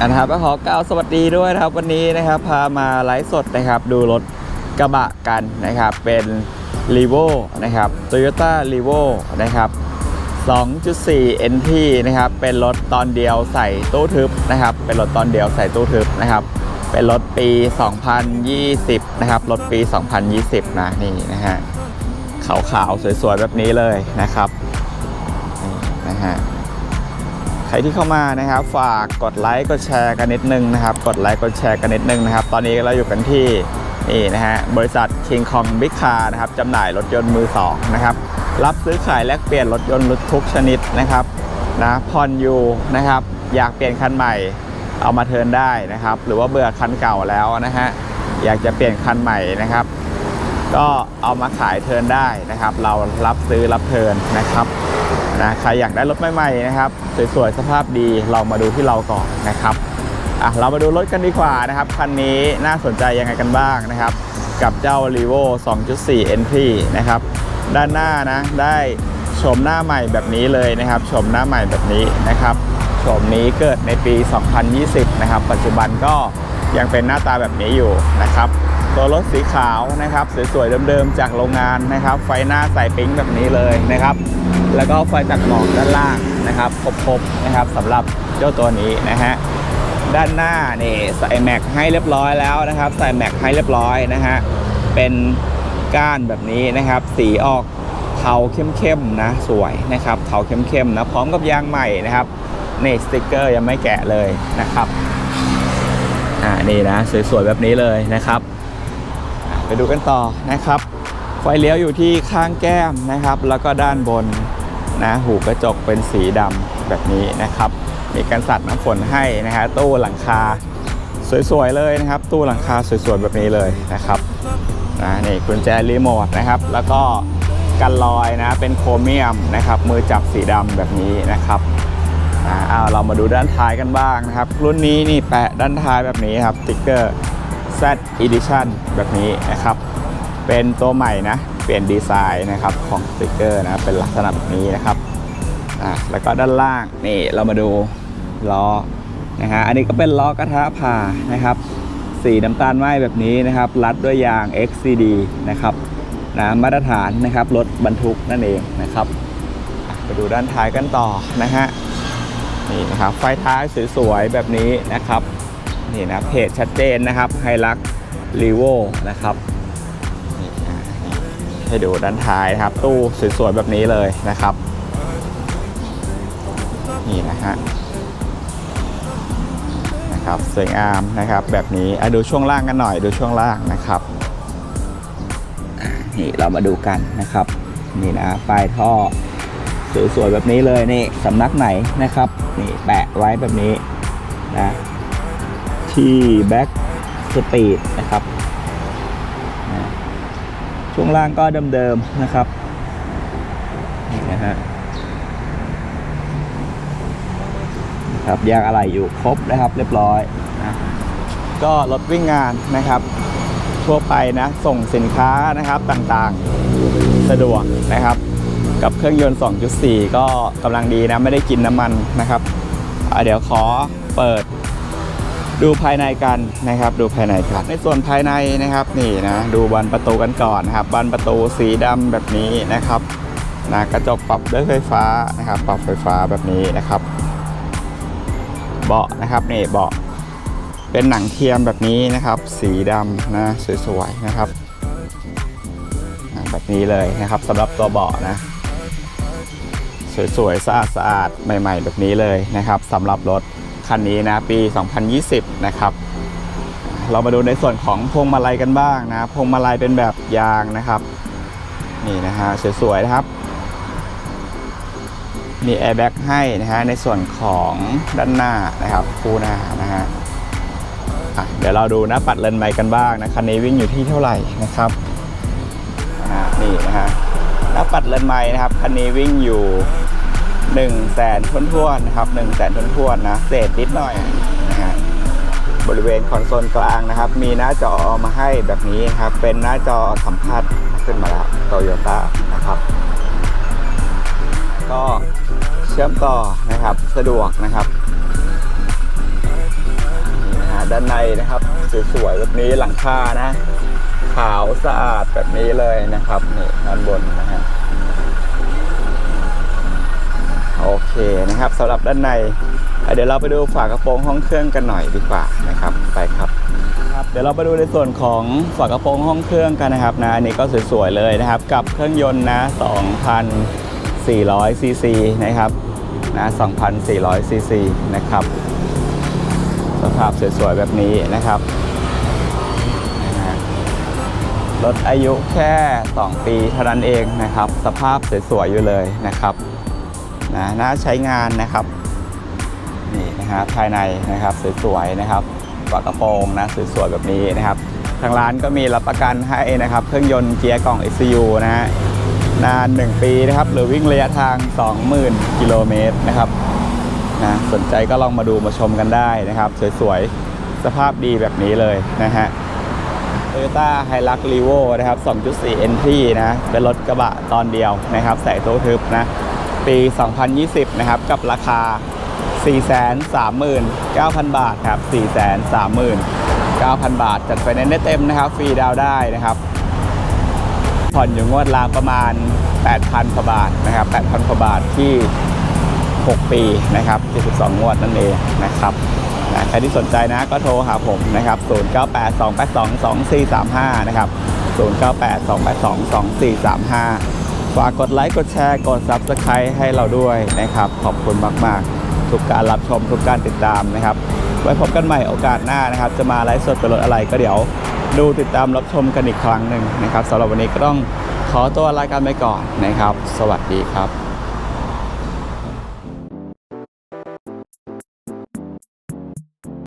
อะนะครับก็ขอกล่าวสวัสดีด้วยนะครับวันนี้นะครับพามาไลฟ์สดนะครับ ดูรถกระบะกันนะครับ เป็น r e v o นะครับ Toyota r e v o นะครับ 2.4 NT นะครับ เป็นรถตอนเดียวใส่ตู้ทึบนะครับ เป็นรถตอนเดียวใส่ตู้ทึบนะครับ เป็นรถปี 2020 นะครับ รถปี 2020 นะนี่นะฮะขาวๆ สวยๆ แบบนี้เลยนะครับนี่นะฮะใครที่เข้ามานะครับ ฝากกดไลค์กดแชร์กันนิดนึงนะครับ กดไลค์กดแชร์กันนิดนึงนะครับ ตอนนี้เราอยู่กันที่นี่นะฮะบริษัท King Kong Big Car นะครับจำหน่ายรถยนต์มือสองนะครับรับซื้อขายแลกเปลี่ยนรถยนต์ทุกชนิดนะครับนะผ่อนอยู่นะครับ อยากเปลี่ยนคันใหม่ เอามาเทินได้นะครับ หรือว่าเบื่อคันเก่าแล้วนะฮะอยากจะเปลี่ยนคันใหม่นะครับ ก็เอามาขายเทินได้นะครับ เรารับซื้อรับเทินนะครับนะใครอยากได้รถใหม่ๆนะครับสวยๆสภาพดีเรามาดูที่เราก่อนนะครับอะเรามาดูรถกันดีกว่านะครับคันนี้น่าสนใจยังไงกันบ้างนะครับ กับเจ้า r e v o 2.4 Entry นะครับ ด้านหน้านะได้โฉมหน้าใหม่แบบนี้เลยนะครับโฉมหน้าใหม่แบบนี้นะครับ โฉมนี้เกิดในปี 2020 นะครับ ปัจจุบันก็ยังเป็นหน้าตาแบบนี้อยู่นะครับ ตัวรถสีขาวนะครับสวยๆเดิมๆจากโรงงานนะครับ ไฟหน้าใส่ปิ๊งแบบนี้เลยนะครับ แล้วก็ไฟตัดหมอกด้านล่างนะครับครบๆนะครับสำหรับเจ้าตัวนี้นะฮะด้านหน้านี่ใส่แม็กให้เรียบร้อยแล้วนะครับ ใส่แม็กให้เรียบร้อยนะฮะเป็นก้านแบบนี้นะครับ สีออกเทาเข้มๆนะสวยนะครับเทาเข้มๆนะพร้อมกับยางใหม่นะครับ นี่สติกเกอร์ยังไม่แกะเลยนะครับอ่านี่นะสวยๆแบบนี้เลยนะครับ ไปดูกันต่อนะครับ ไฟเลี้ยวอยู่ที่ข้างแก้มนะครับ แล้วก็ด้านบนนะหูกระจกเป็นสีดำแบบนี้นะครับ มีการสัดน้ำฝนให้นะฮะตู้หลังคาสวยๆเลยนะครับ ตู้หลังคาสวยๆแบบนี้เลยนะครับนะนี่กุญแจรีโมทนะครับ แล้วก็กันลอยนะเป็นโครเมียมนะครับ มือจับสีดำแบบนี้นะครับ อ่าเอาเรามาดูด้านท้ายกันบ้างนะครับ รุ่นนี้นี่แปะด้านท้ายแบบนี้ครับติ๊กเกอร์ Z Edition แบบนี้นะครับ เป็นตัวใหม่นะ เปลี่ยนดีไซน์นะครับของสติ๊กเกอร์นะเป็นลักษณะแบบนี้นะครับอ่าแล้วก็ด้านล่างนี่เรามาดูล้อนะฮะอันนี้ก็เป็นล้อกระทะผ่านะครับสีน้ำตาลไหมแบบนี้นะครับ รัดด้วยยาง XCD นะครับนะมาตรฐานนะครับรถบรรทุกนั่นเองนะครับไปดูด้านท้ายกันต่อนะฮะ นี่นะครับไฟท้ายสวยๆแบบนี้นะครับนี่นะเพจชัดเจนนะครับไฮลักรีโวนะครับให้ดูด้านท้ายนะครับ ตู้สวยๆแบบนี้เลยนะครับนี่นะฮะนะครับสวยงามนะครับแบบนี้อะดูช่วงล่างกันหน่อยดูช่วงล่างนะครับนี่เรามาดูกันนะครับนี่นะปลายท่อ สวยๆแบบนี้เลยนี่สำนักไหนนะครับนี่แปะไว้แบบนี้นะที่แบ็กสปีดนะครับนะช่วงล่างก็เดิมๆนะครับนี่นะฮะครับยางอะไรอยู่ครบนะครับ เรียบร้อยนะก็รถวิ่งงานนะครับ ทั่วไปนะ ส่งสินค้านะครับต่างๆ สะดวกนะครับ กับเครื่องยนต์ 2.4 ก็กำลังดีนะ ไม่ได้กินน้ำมันนะครับ เดี๋ยวขอเปิดดูภายในกันนะครับ ดูภายในกัน ในส่วนภายในนะครับนี่นะดูบานประตูกันก่อนนะครับบานประตูสีดำแบบนี้นะครับนะกระจกปรับด้วยไฟฟ้านะครับ ปรับไฟฟ้าแบบนี้นะครับ เบาะนะครับนี่เบาะเป็นหนังเทียมแบบนี้นะครับ สีดำนะสวยๆนะครับ แบบนี้เลยนะครับสำหรับตัวเบาะนะ สวยๆ สะอาดสะอาดๆใหม่ๆ แบบนี้เลยนะครับสำหรับรถคันนี้นะปี 2020 นะครับ เรามาดูในส่วนของพวงมาลัยกันบ้างนะพวงมาลัยเป็นแบบยางนะครับ นี่นะฮะสวยๆนะครับมีแอร์แบ็กให้นะฮะในส่วนของด้านหน้านะครับคู่หน้านะฮะเดี๋ยวเราดูหน้าปัดเลนส์ไมค์กันบ้างนะคันนี้วิ่งอยู่ที่เท่าไหร่นะครับนี่นะฮะหน้าปัดเลนส์ไมค์นะครับคันนี้วิ่งอยู่ 1 0 0 0 0 0ท้วนๆนะครับ1 0 0 0 0 0ท้วนๆนะเศษนิดหน่อยนะฮะบริเวณคอนโซลกลางนะครับ มีหน้าจอมาให้แบบนี้นะครับ เป็นหน้าจอสัมผัสขึ้นมาแล้วโตโยต้านะครับ ก็เชื่อมต่อนะครับสะดวกนะครับนะฮะด้านในนะครับสวยๆแบบนี้หลังคานะ ขาวสะอาดแบบนี้เลยนะครับนี่ด้านบนนะฮะโอ เคนะครับสำหรับด้านใน เดี๋ยวเราไปดูฝากระโปรงห้องเครื่องกันหน่อยดีกว่านะครับไปครับครับเดี๋ยวเราไปดูในส่วนของฝากระโปรงห้องเครื่องกันนะครับนะอันนี้ก็สวยๆเลยนะครับ กับเครื่องยนต์นะ2,400ซีซีนะครับนะ2,400ซีซีนะครับสภาพสวยๆแบบนี้นะครับรถอายุแค่ 2 ปีเท่านั้นเองนะครับ สภาพสวยๆอยู่เลยนะครับ นะน่าใช้งานนะครับนี่นะฮะภายในนะครับสวยๆนะครับฝากระโปรงนะสวยๆแบบนี้นะครับ ทางร้านก็มีรับประกันให้นะครับ เครื่องยนต์เกียร์กล่อง ECU นะฮะนาน 1 ปีนะครับ หรือวิ่งระยะทาง 20,000 กิโลเมตรนะครับนะสนใจก็ลองมาดูมาชมกันได้นะครับ สวยๆ สภาพดีแบบนี้เลยนะฮะ Toyota Hilux Revo นะครับ 2.4 NT นะ เป็นรถกระบะตอนเดียวนะครับ ใส่โตู้ทึบนะ ปี 2020 นะครับ กับราคา 439,000 บาทครับ 439,000 บาท จัดไฟแนนซ์ได้เต็มนะครับ ฟรีดาวได้นะครับ ผ่อนอยู่งวดละประมาณ 8,000กว่าบาทนะครับ 8,000กว่าบาทที่ 6 ปีนะครับ72 งวดนั่นเองนะครับใครที่สนใจนะก็โทรหาผมนะครับ 0982822435 นะครับ 0982822435 ฝากกดไลค์กดแชร์กด Subscribe ให้เราด้วยนะครับ ขอบคุณมาก ๆ ทุกการรับชมทุกการติดตามนะครับ ไว้พบกันใหม่โอกาสหน้านะครับ จะมาไลฟ์สดเป็นรถอะไรก็เดี๋ยวดูติดตามรับชมกันอีกครั้งหนึ่งนะครับสำหรับวันนี้ก็ต้องขอตัวลากันไปก่อนนะครับ สวัสดีครับ